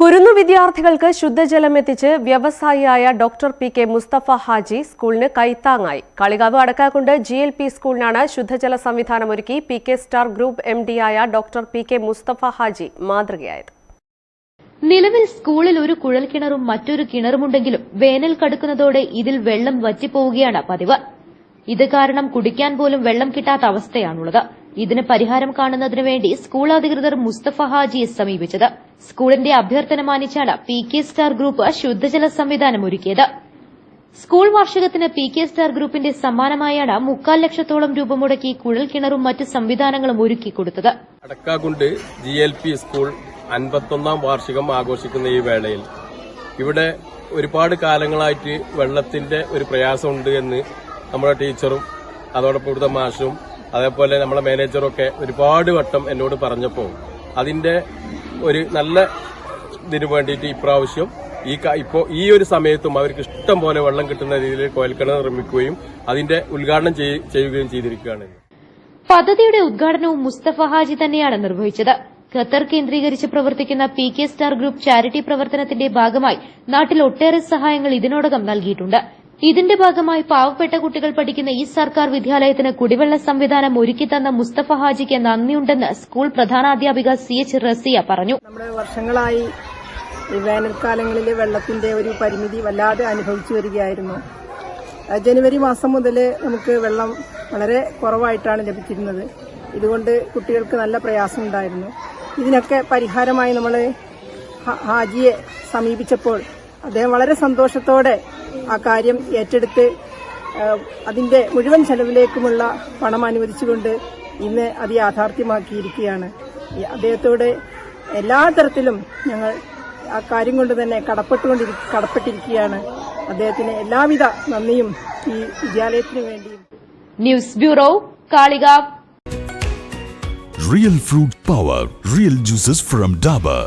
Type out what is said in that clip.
കുരുന്നു വിദ്യാർത്ഥികൾക്ക് ശുദ്ധജലം എത്തിച്ച് വ്യവസായിയായ doctor P K Mustafa Haji സ്കൂളിന് കൈത്താങ്ങായി. Kalikavu Adakkakundu G L P സ്കൂളിനാണ് ശുദ്ധജല സംവിധാനം ഒരുക്കി P K star group M ഡിയായ doctor P K Mustafa Haji മാതൃകയായത്. നിലവിൽ സ്കൂളിൽ ഒരു കുഴൽക്കിണറും മറ്റൊരു കിണറുമുണ്ടെങ്കിലും വേനൽ കടുക്കുന്നതോടെ ഇതിൽ വെള്ളം വറ്റിപ്പോവുകയാണ് പതിവ്. ഇത് കാരണം കുടിക്കാൻ പോലും വെള്ളം കിട്ടാത്ത അവസ്ഥയാണുള്ളത്. ഇതിന് പരിഹാരം കാണുന്നതിനു വേണ്ടി സ്കൂൾ അധികൃതർ മുസ്തഫ ഹാജിയെ സമീപിച്ചത്. സ്കൂളിന്റെ അഭ്യർത്ഥന മാനിച്ചാണ് പി കെ സ്റ്റാർ ഗ്രൂപ്പ് ശുദ്ധജല സംവിധാനം ഒരുക്കിയത്. സ്കൂൾ വാർഷികത്തിന് പി കെ സ്റ്റാർ ഗ്രൂപ്പിന്റെ സമ്മാനമായാണ് മുക്കാൽ ലക്ഷത്തോളം രൂപ മുടക്കി കുഴൽക്കിണറും മറ്റ് സംവിധാനങ്ങളും ഒരുക്കിക്കൊടുത്തത് Adakkakundu G L P school അൻപത്തൊന്നാം വാർഷികം ആഘോഷിക്കുന്ന ഈ വേളയിൽ. ഇവിടെ ഒരുപാട് കാലങ്ങളായിട്ട് വെള്ളത്തിന്റെ ഒരു പ്രയാസമുണ്ട് എന്ന് നമ്മുടെ ടീച്ചറും അതോടൊപ്പം ഇവിടുത്തെ മാഷും അതേപോലെ നമ്മളെ മാനേജറൊക്കെ ഒരുപാട് വട്ടം എന്നോട് പറഞ്ഞപ്പോൾ അതിന്റെ ഒരു നല്ല ഇതിന് വേണ്ടിയിട്ട് ഇപ്രാവശ്യം ഈ ഇപ്പോൾ ഇപ്പോ ഈ ഒരു സമയത്തും അവർക്ക് ഇഷ്ടം പോലെ വെള്ളം കിട്ടുന്ന രീതിയിൽ കോയൽക്കിണർ നിർമ്മിക്കുകയും അതിന്റെ ഉദ്ഘാടനം ചെയ്യുകയും ചെയ്തിരിക്കുകയാണ് പദ്ധതിയുടെ ഉദ്ഘാടനവും മുസ്തഫ ഹാജി തന്നെയാണ് നിർവഹിച്ചത്. ഖത്തർ കേന്ദ്രീകരിച്ച് പ്രവർത്തിക്കുന്ന P K star group charity പ്രവർത്തനത്തിന്റെ ഭാഗമായി നാട്ടിൽ ഒട്ടേറെ സഹായങ്ങൾ ഇതിനോടകം നൽകിയിട്ടുണ്ട്. ഇതിന്റെ ഭാഗമായി പാവപ്പെട്ട കുട്ടികൾ പഠിക്കുന്ന ഈ സർക്കാർ വിദ്യാലയത്തിന് കുടിവെള്ള സംവിധാനം ഒരുക്കിത്തന്ന മുസ്തഫ ഹാജിക്ക് നന്ദിയുണ്ടെന്ന് സ്കൂൾ പ്രധാനാധ്യാപിക സി എച്ച് റസിയ പറഞ്ഞു. വർഷങ്ങളായി വേനൽക്കാലങ്ങളിൽ വെള്ളത്തിന്റെ ഒരു പരിമിതി വല്ലാതെ അനുഭവിച്ചു വരികയായിരുന്നു. ജനുവരി മാസം മുതൽ നമുക്ക് വെള്ളം വളരെ കുറവായിട്ടാണ് ലഭിച്ചിരുന്നത്. ഇതുകൊണ്ട് കുട്ടികൾക്ക് നല്ല പ്രയാസം ഉണ്ടായിരുന്നു. ഇതിനൊക്കെ പരിഹാരമായി നമ്മൾ ഹാജിയെ സമീപിച്ചപ്പോൾ അദ്ദേഹം വളരെ സന്തോഷത്തോടെ ആ കാര്യം ഏറ്റെടുത്ത് അതിന്റെ അതിന്റെ മുഴുവൻ ചെലവിലേക്കുമുള്ള പണം അനുവദിച്ചുകൊണ്ട് ഇന്ന് അത് യാഥാർത്ഥ്യമാക്കിയിരിക്കുകയാണ്. അദ്ദേഹത്തോടെ അദ്ദേഹത്തോട് എല്ലാ തരത്തിലും ഞങ്ങൾ ആ കാര്യം കൊണ്ട് തന്നെ കടപ്പെട്ടുകൊണ്ടിരി കടപ്പെട്ടിരിക്കുകയാണ്. അദ്ദേഹത്തിന് എല്ലാവിധ നന്ദിയും ഈ വിദ്യാലയത്തിന് വേണ്ടി news bureau കാളിക real fruit power real juices from Dabur